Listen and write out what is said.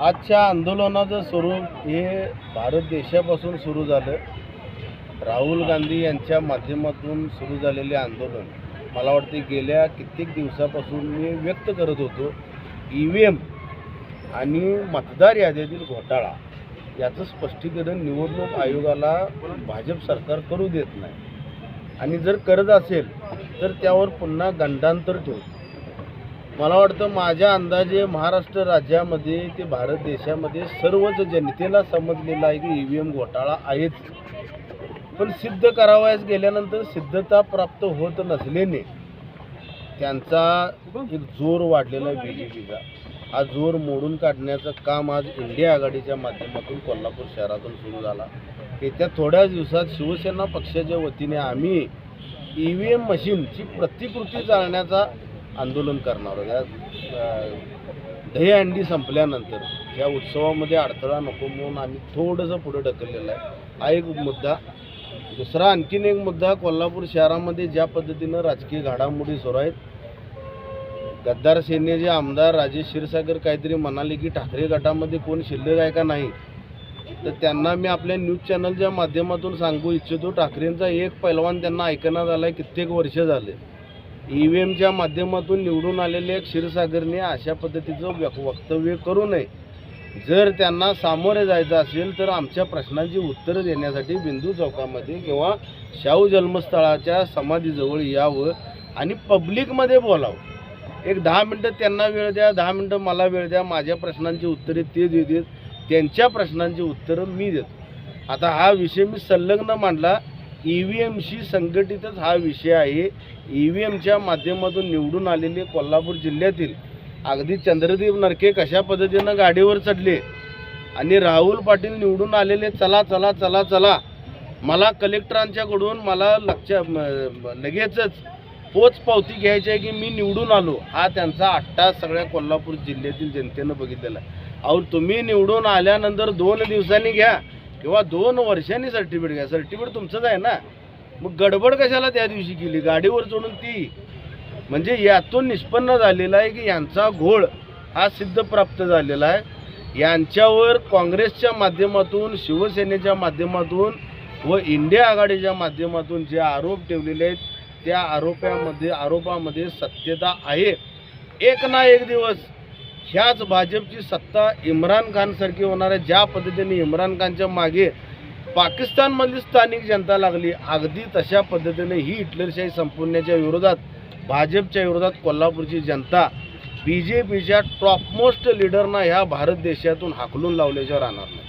आजच्या आंदोलनाचं स्वरूप हे भारत देशापासून सुरू झालं. राहुल गांधी यांच्या माध्यमातून सुरू झालेले आंदोलन. मला वाटते गेल्या कित्येक दिवसापासून मी व्यक्त करत होतो ई व्ही एम आणि मतदार यादीतील घोटाळा याचं स्पष्टीकरण निवडणूक आयोगाला भाजप सरकार करू देत नाही. आणि जर करत असेल तर त्यावर पुन्हा गंडांतर ठेवतो. मला वाटतं माझ्या अंदाजे महाराष्ट्र राज्यामध्ये ते भारत देशामध्ये सर्वच जनतेला समजलेलं आहे की ई व्ही एम घोटाळा आहेच. पण सिद्ध करावयास गेल्यानंतर सिद्धता प्राप्त होत नसल्याने त्यांचा एक जोर वाढलेला आहे बी जे पीचा हा जोर मोडून काढण्याचं काम आज इंडिया आघाडीच्या माध्यमातून कोल्हापूर शहरातून सुरू झाला. येत्या थोड्याच दिवसात शिवसेना पक्षाच्या वतीने आम्ही ई व्ही एम मशीनची प्रतिकृती चालण्याचा आंदोलन करणार आहोत या अ, दहीहंडी संपल्यानंतर या उत्सवामध्ये अडथळा नको म्हणून आम्ही थोडंसं पुढे ढकललेलं आहे. हा एक मुद्दा. दुसरा आणखीन एक मुद्दा कोल्हापूर शहरामध्ये ज्या पद्धतीनं राजकीय घडामोडी सुरू आहेत गद्दार सेनेचे आमदार राजेश क्षीरसागर काहीतरी म्हणाले की ठाकरे गटामध्ये कोण शिल्लक आहे का नाही तर त्यांना मी आपल्या न्यूज चॅनलच्या माध्यमातून सांगू इच्छितो. ठाकरेंचा एक पैलवान त्यांना ऐकण्यात आला आहे कित्येक वर्ष झाले. ई व्ही एमच्या माध्यमातून निवडून आलेले क्षीरसागरने अशा पद्धतीचं व्यक वक्तव्य करू नये. जर त्यांना सामोरे जायचं असेल तर आमच्या प्रश्नांची उत्तरं देण्यासाठी बिंदू चौकामध्ये किंवा शाहू जन्मस्थळाच्या समाधीजवळ यावं आणि पब्लिकमध्ये बोलावं. एक दहा मिनटं त्यांना वेळ द्या दहा मिनटं मला वेळ द्या माझ्या प्रश्नांची उत्तरे ते देतात त्यांच्या प्रश्नांची उत्तरं मी देतो. आता हा विषय मी संलग्न मांडला ई व्ही एमशी संघटितच हा विषय आहे. ई व्ही एमच्या माध्यमातून निवडून आलेले कोल्हापूर जिल्ह्यातील अगदी चंद्रदीप नरके कशा पद्धतीनं गाडीवर चढले आणि राहुल पाटील निवडून आलेले चला चला चला चला. मला कलेक्टरांच्याकडून मला लक्ष लगेचच पोच पावती घ्यायची आहे की मी निवडून आलो हा त्यांचा आट्टा सगळ्या कोल्हापूर जिल्ह्यातील जनतेनं बघितलेला आहे. अहो तुम्ही निवडून आल्यानंतर दोन दिवसांनी घ्या. किंवा दोन वर्षांनी सर्टिफिकेट घ्या. सर्टिफिकेट तुमचंच आहे ना. मग गडबड कशाला त्या दिवशी केली? गाडीवर चढून ती. म्हणजे यातून निष्पन्न झालेला आहे की यांचा घोळ हा सिद्ध प्राप्त झालेला आहे. यांच्यावर काँग्रेसच्या माध्यमातून शिवसेनेच्या माध्यमातून व इंडिया आघाडीच्या माध्यमातून जे आरोप ठेवलेले आहेत त्या आरोपामध्ये आरोपामध्ये सत्यता आहे. एक ना एक दिवस ह्याच भाजपची सत्ता इम्रान खानसारखी होणार आहे. ज्या पद्धतीने इम्रान खानच्या मागे पाकिस्तानमधली स्थानिक जनता लागली अगदी तशा पद्धतीने ही हिटलरशाही संपवण्याच्या विरोधात भाजपच्या विरोधात कोल्हापूरची जनता बी जे पीच्या टॉपमोस्ट लिडरना ह्या भारत देशातून हाकलून लावल्याशिवाय राहणार नाही.